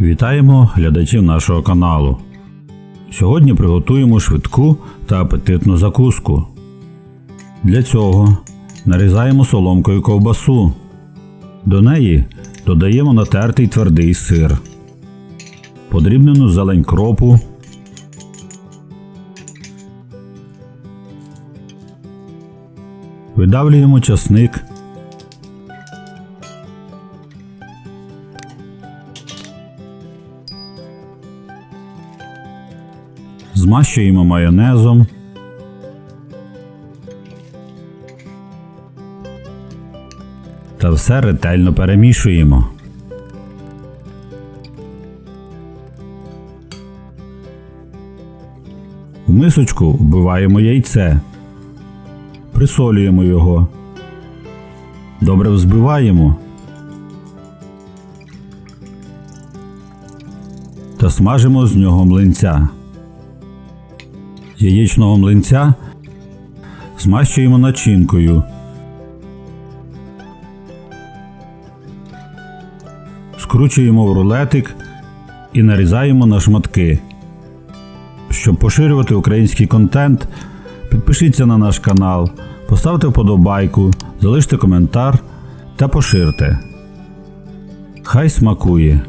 Вітаємо глядачів нашого каналу. Сьогодні приготуємо швидку та апетитну закуску. Для цього нарізаємо соломкою ковбасу. До неї додаємо натертий твердий сир, подрібнену зелень кропу, видавлюємо часник змащуємо майонезом. Та все ретельно перемішуємо. В мисочку вбиваємо яйце, присолюємо його, добре взбиваємо та смажимо з нього млинця. Яєчного млинця змащуємо начинкою. Скручуємо в рулетик і нарізаємо на шматки. Щоб поширювати український контент, підпишіться на наш канал, поставте вподобайку, залиште коментар та поширте. Хай смакує!